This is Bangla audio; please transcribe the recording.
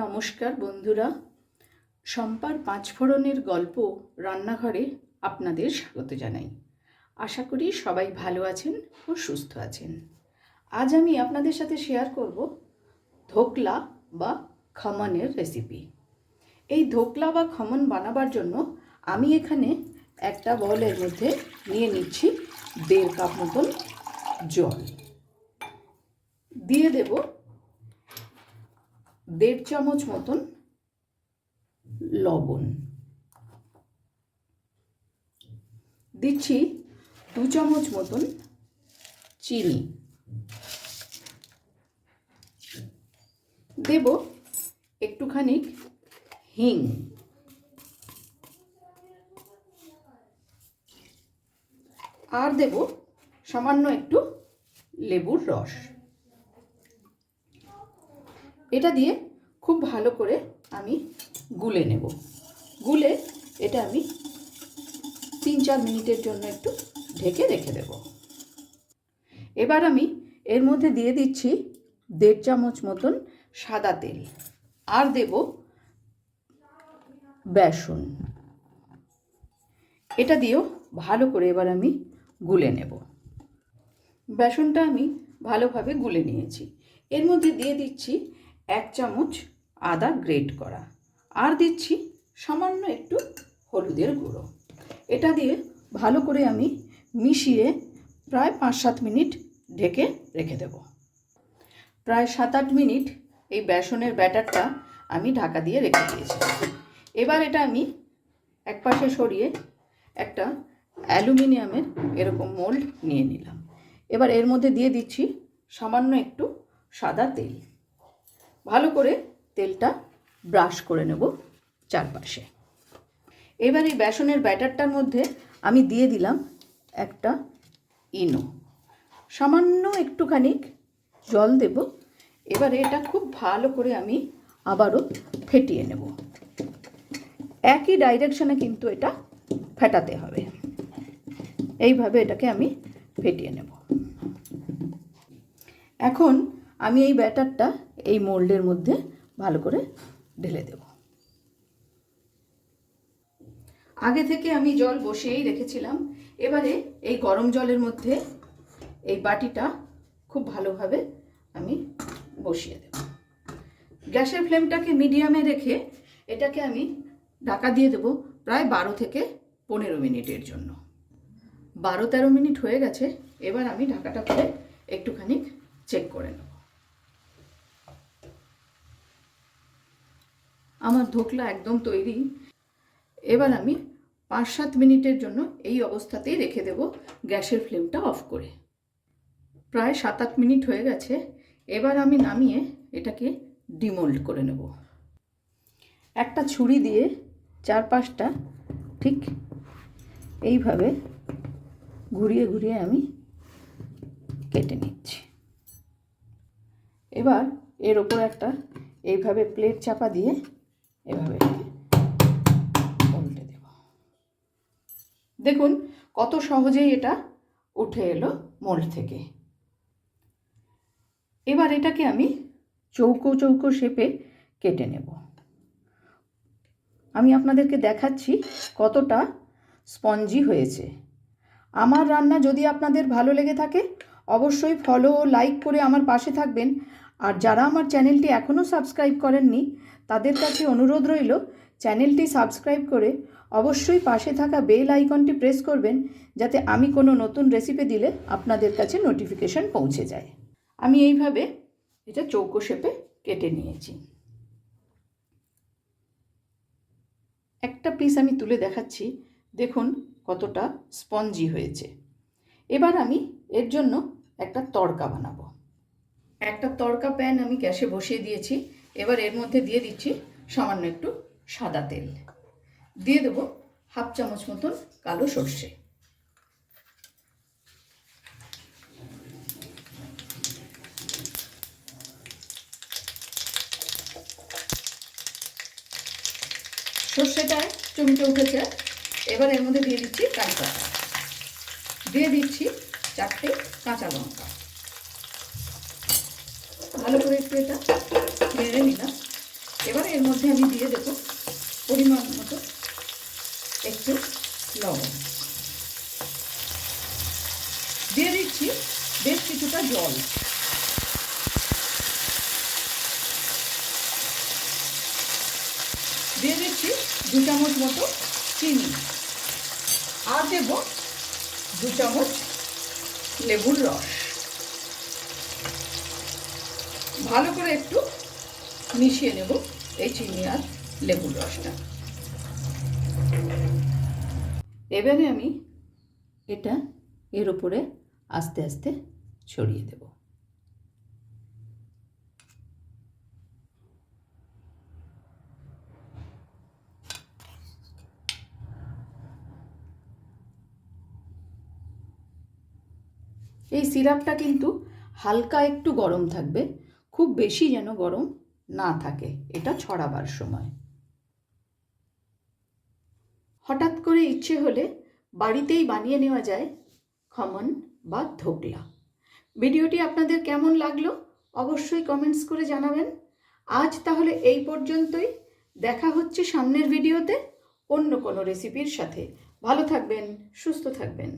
নমস্কার বন্ধুরা। শম্পার পাঁচফোড়নের গল্প রান্নাঘরে আপনাদের স্বাগত জানাই। আশা করি সবাই ভালো আছেন ও সুস্থ আছেন। আজ আমি আপনাদের সাথে শেয়ার করব ধোকলা বা খমনের রেসিপি এই ধোকলা বা খমন বানাবার জন্য আমি এখানে একটা বলের মধ্যে নিয়ে নিচ্ছি দেড় কাপ মতন জল। দিয়ে দেব দেড় চামচ মতন লবণ। দিচ্ছি দু চামচ মতন চিনি। দেব একটুখানি হিং। আর দেব সামান্য একটু লেবুর রস। এটা দিয়ে খুব ভালো করে আমি গুলে নেব। গুলে এটা আমি তিন চার মিনিটের জন্য একটু ঢেকে রেখে দেব। এবার আমি এর মধ্যে দিয়ে দিচ্ছি দেড় চামচ মতন সাদা তেল। আর দেব বেসন। এটা দিয়েও ভালো করে এবার আমি গুলে নেব। বেসনটা আমি ভালোভাবে গুলে নিয়েছি। এর মধ্যে দিয়ে দিচ্ছি এক চামচ আদা গ্রেট করা। আর দিচ্ছি সামান্য একটু হলুদের গুঁড়ো। এটা দিয়ে ভালো করে আমি মিশিয়ে প্রায় পাঁচ সাত মিনিট ঢেকে রেখে দেব। প্রায় সাত আট মিনিট এই বেসনের ব্যাটারটা আমি ঢাকা দিয়ে রেখে দিয়েছি। এবার এটা আমি এক পাশে সরিয়ে একটা অ্যালুমিনিয়ামের এরকম মোল্ড নিয়ে নিলাম। এবার এর মধ্যে দিয়ে দিচ্ছি সামান্য একটু সাদা তেল। ভালো করে তেলটা ব্রাশ করে নেব চারপাশে। এবার এই বেসনের ব্যাটারটার মধ্যে আমি দিয়ে দিলাম একটা ইনো। সামান্য একটুখানি জল দেব। এবারে এটা খুব ভালো করে আমি আবারও ফেটিয়ে নেব। একই ডাইরেকশনে কিন্তু এটা ফেটাতে হবে। এইভাবে এটাকে আমি ফেটিয়ে নেব। এখন আমি এই ব্যাটারটা এই মোল্ডের মধ্যে ভালো করে ঢেলে দেব। আগে থেকে আমি জল বসিয়েই রেখেছিলাম। এবারে এই গরম জলের মধ্যে এই বাটিটা খুব ভালোভাবে আমি বসিয়ে দেব। গ্যাসের ফ্লেমটাকে মিডিয়ামে রেখে এটাকে আমি ঢাকা দিয়ে দেবো প্রায় বারো থেকে পনেরো মিনিটের জন্য। বারো তেরো মিনিট হয়ে গেছে। এবার আমি ঢাকাটা খুলে একটুখানি চেক করে নেব। আমার ধোকলা একদম তৈরি। এবার আমি পাঁচ সাত মিনিটের জন্য এই অবস্থাতেই রেখে দেব গ্যাসের ফ্লেমটা অফ করে। প্রায় সাত আট মিনিট হয়ে গেছে। এবার আমি নামিয়ে এটাকে ডিমোল্ড করে নেব। একটা ছুরি দিয়ে চার পাঁচটা ঠিক এইভাবে ঘুরিয়ে ঘুরিয়ে আমি কেটে নিচ্ছি। এবার এর ওপর একটা এইভাবে প্লেট চাপা দিয়ে এভাবে উল্টে দেব। দেখুন কত সহজেই এটা উঠে এলো মোল্ড থেকে। এবার এটাকে আমি চৌকো চৌকো শেপে কেটে নেব। আমি আপনাদেরকে দেখাচ্ছি কতটা স্পঞ্জি হয়েছে। আমার রান্না যদি আপনাদের ভালো লেগে থাকে, অবশ্যই ফলো ও লাইক করে আমার পাশে থাকবেন। আর যারা আমার চ্যানেলটি এখনও সাবস্ক্রাইব করেননি, তাদের কাছে অনুরোধ রইল, চ্যানেলটি সাবস্ক্রাইব করে অবশ্যই পাশে থাকা বেল আইকনটি প্রেস করবেন, যাতে আমি কোনো নতুন রেসিপি দিলে আপনাদের কাছে নোটিফিকেশন পৌঁছে যায়। আমি এইভাবে এটা চৌকো শেপে কেটে নিয়েছি। একটা পিস আমি তুলে দেখাচ্ছি, দেখুন কতটা স্পঞ্জি হয়েছে। এবার আমি এর জন্য একটা তড়কা বানাবো। একটা তড়কা প্যান আমি গ্যাসে বসিয়ে দিয়েছি। এবার এর মধ্যে দিয়ে দিচ্ছি সামান্য একটু সাদা তেল। দিয়ে দেবো হাফ চামচ মতন কালো সর্ষে। সর্ষেটা চমকে উঠেছে। এবার এর মধ্যে দিয়ে দিচ্ছি কারি পাতা। দিয়ে দিচ্ছি চারটে কাঁচা লঙ্কা। ভালো করে একটু এটা নেড়ে নিলাম। এবার এর মধ্যে আমি দিয়ে দেবো পরিমাণ মতো একটু লবণ। দিয়ে দিচ্ছি বেশ কিছুটা জল। দিয়ে দিচ্ছি দু চামচ মতো চিনি। আর দেব দু চামচ লেবুর রস। ভালো করে একটু মিশিয়ে নেব এই চিনি আর লেবুর রসটা। এবারে আমি এটা এর উপরে আস্তে আস্তে ছড়িয়ে দেব। এই সিরাপটা কিন্তু হালকা একটু গরম থাকবে। খুব বেশি যেন গরম না থাকে, এটা ছড়াবার সময়। হঠাৎ করে ইচ্ছে হলে বাড়িতেই বানিয়ে নেওয়া যায় খমন বা ধোকলা। ভিডিওটি আপনাদের কেমন লাগল অবশ্যই কমেন্টস করে জানাবেন। আজ তাহলে এই পর্যন্তই। দেখা হচ্ছে সামনের ভিডিওতে অন্য কোনো রেসিপির সাথে। ভালো থাকবেন, সুস্থ থাকবেন।